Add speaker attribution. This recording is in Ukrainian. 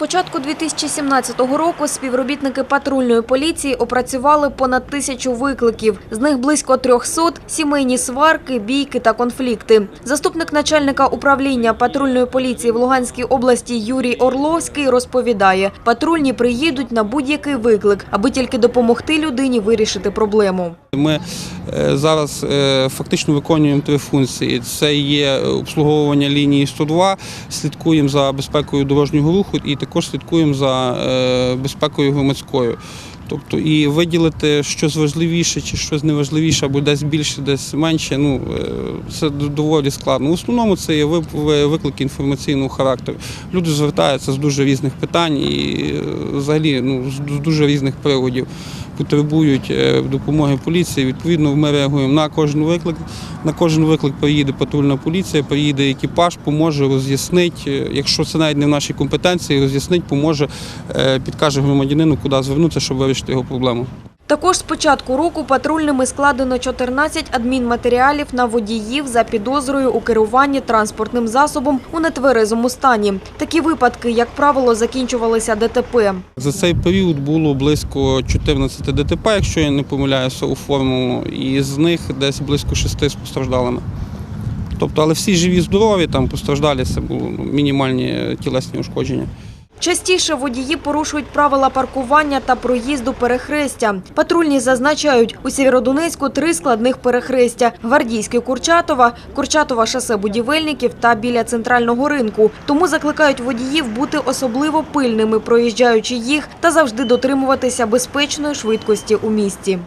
Speaker 1: початку 2017 року співробітники патрульної поліції опрацювали понад тисячу викликів. З них близько 300 – сімейні сварки, бійки та конфлікти. Заступник начальника управління патрульної поліції в Луганській області Юрій Орловський розповідає, патрульні приїдуть на будь-який виклик, аби тільки допомогти людині вирішити проблему.
Speaker 2: Ми е, зараз е, фактично виконуємо три функції: це є обслуговування лінії 102, слідкуємо за безпекою дорожнього руху і також слідкуємо за е, безпекою громадською. Тобто і виділити щось важливіше чи щось неважливіше, або десь більше, десь менше. Ну е, це доволі складно. В основному це є виклики інформаційного характеру. Люди звертаються з дуже різних питань і е, взагалі ну, з з дуже різних приводів потребують е, допомоги поліції. Відповідно, ми реагуємо на кожен виклик. На кожен виклик приїде патрульна поліція, приїде екіпаж, поможе, роз'яснить. Е, Якщо це навіть не в нашій компетенції, роз'яснить, поможе, е, підкаже громадянину, куди звернутися, щоб вирішити його проблему.
Speaker 1: Також з початку року патрульними складено 14 адмінматеріалів на водіїв за підозрою у керуванні транспортним засобом у нетверезому стані. Такі випадки, як правило, закінчувалися ДТП.
Speaker 2: За цей період було близько 14 ДТП, якщо я не помиляюся, оформлено, і з них десь близько 6 з постраждалими. Тобто, але всі живі, здорові, там постраждалі, це були ну, мінімальні тілесні ушкодження.
Speaker 1: Частіше водії порушують правила паркування та проїзду перехрестя. Патрульні зазначають, у Сєвєродонецьку три складних перехрестя – Гвардійське Курчатова, Курчатова шосе будівельників та біля центрального ринку. Тому закликають водіїв бути особливо пильними, проїжджаючи їх, та завжди дотримуватися безпечної швидкості у місті.